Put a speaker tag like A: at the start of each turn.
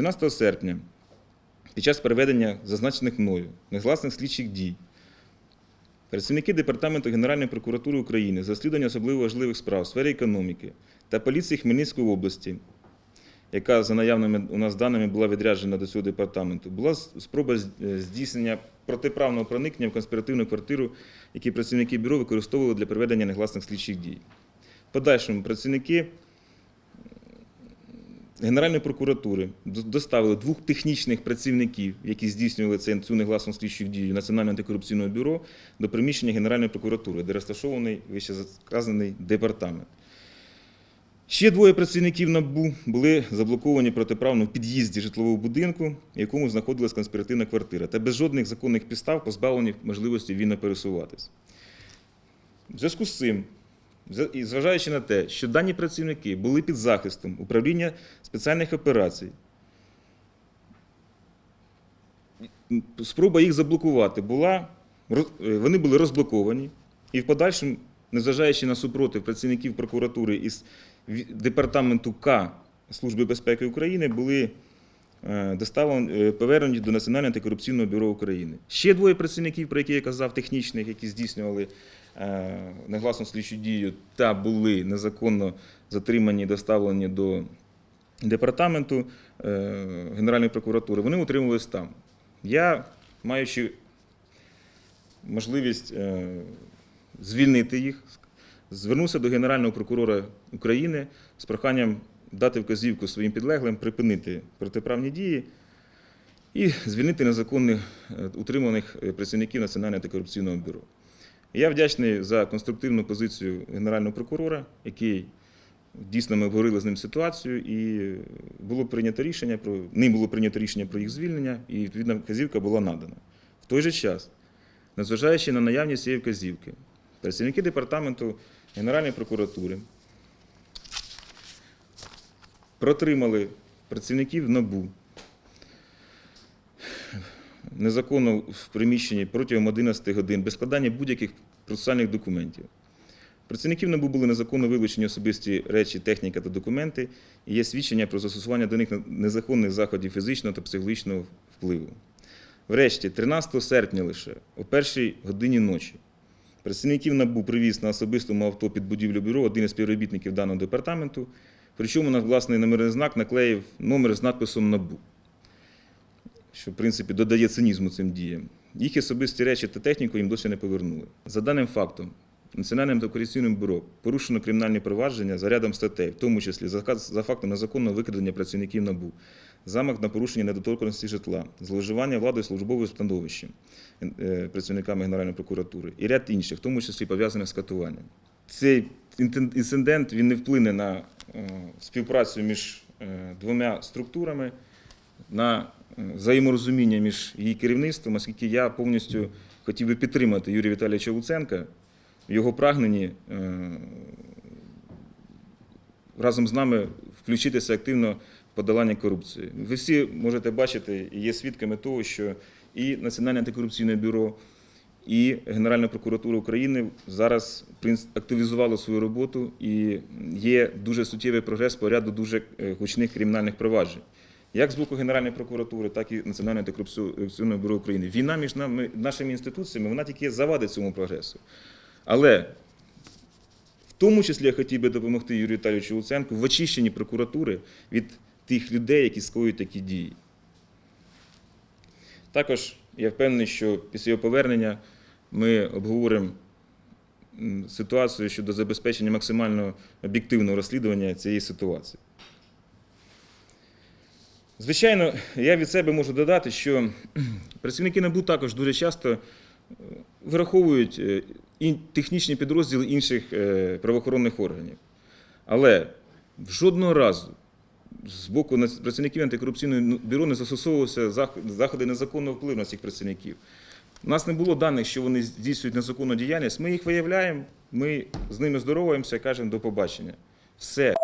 A: 12 серпня під час переведення зазначених мною негласних слідчих дій працівники Департаменту Генеральної прокуратури України з розслідування особливо важливих справ в сфері економіки та поліції Хмельницької області, яка за наявними у нас даними була відряджена до цього департаменту, була спроба здійснення протиправного проникнення в конспіративну квартиру, які працівники бюро використовували для проведення негласних слідчих дій. В подальшому працівники Генеральної прокуратури доставили двох технічних працівників, які здійснювали цю негласну слідчу дію Національного антикорупційного бюро до приміщення Генеральної прокуратури, де розташований вище сказаний департамент. Ще двоє працівників НАБУ були заблоковані протиправно в під'їзді житлового будинку, в якому знаходилась конспіративна квартира, та без жодних законних підстав позбавлені можливості вільно пересуватись. В зв'язку з цим, і зважаючи на те, що дані працівники були під захистом управління спеціальних операцій, спроба їх заблокувати була, е, вони були розблоковані, і в подальшому, незважаючи на супротив працівників прокуратури із департаменту К Служби безпеки України, були доставлені, е, повернені до Національного антикорупційного бюро України. Ще двоє працівників, про які я казав, технічних, які здійснювали е, негласну слідчу дію та були незаконно затримані доставлені до департаменту е, Генеральної прокуратури, вони утримувалися там. Я, маючи можливість е, звільнити їх, звернувся до Генерального прокурора України з проханням дати вказівку своїм підлеглим припинити протиправні дії і звільнити незаконних е, утриманих е, працівників Національного антикорупційного бюро. Я вдячний за конструктивну позицію Генерального прокурора, який дійсно ми обговорили з ним ситуацію, і було прийнято рішення про ним було прийнято рішення про їх звільнення, і відповідна вказівка була надана. В той же час, незважаючи на наявність цієї вказівки, працівники департаменту Генеральної прокуратури протримали працівників НАБУ незаконно в приміщенні протягом 11 годин без складання будь-яких процесуальних документів. Працівників НАБУ були незаконно вилучені особисті речі, техніка та документи, і є свідчення про застосування до них незаконних заходів фізичного та психологічного впливу. Врешті, 13 серпня лише, о першій годині ночі, працівників НАБУ привіз на особистому авто під будівлю бюро один із співробітників даного департаменту, причому на власний номерний знак наклеїв номер з надписом НАБУ, що, в принципі, додає цинізму цим діям. Їх особисті речі та техніку їм досі не повернули. За даним фактом, Національним антикорупційним бюро порушено кримінальні провадження за рядом статей, в тому числі за фактом незаконного викрадення працівників НАБУ, замах на порушення недоторканності житла, зловживання владою службовим становищем е, працівниками Генеральної прокуратури і ряд інших, в тому числі пов'язаних з катуванням. Цей інцидент він не вплине на співпрацю між е, двома структурами, на взаєморозуміння між її керівництвом, оскільки я повністю хотів би підтримати Юрія Віталійовича Луценка в його прагненні е, разом з нами включитися активно в подолання корупції. Ви всі можете бачити і є свідками того, що і Національне антикорупційне бюро, і Генеральна прокуратура України зараз активізували свою роботу і є дуже суттєвий прогрес по ряду дуже е, гучних кримінальних проваджень. Як з боку Генеральної прокуратури, так і Національного антикорупційного бюро України. Війна між нами, нашими інституціями вона тільки завадить цьому прогресу. Але в тому числі я хотів би допомогти Юрію Віталійовичу Луценку в очищенні прокуратури від тих людей, які скоюють такі дії. Також я впевнений, що після його повернення ми обговоримо ситуацію щодо забезпечення максимально об'єктивного розслідування цієї ситуації. Звичайно, я від себе можу додати, що працівники НАБУ також дуже часто е, враховують е, технічні підрозділи інших е, правоохоронних органів. Але жодного разу з боку працівників антикорупційного бюро не застосовувалися зах- заходи незаконного впливу на цих працівників. У нас не було даних, що вони здійснюють незаконну діяльність. Ми їх виявляємо, ми з ними здороваємося, кажемо до побачення. Все.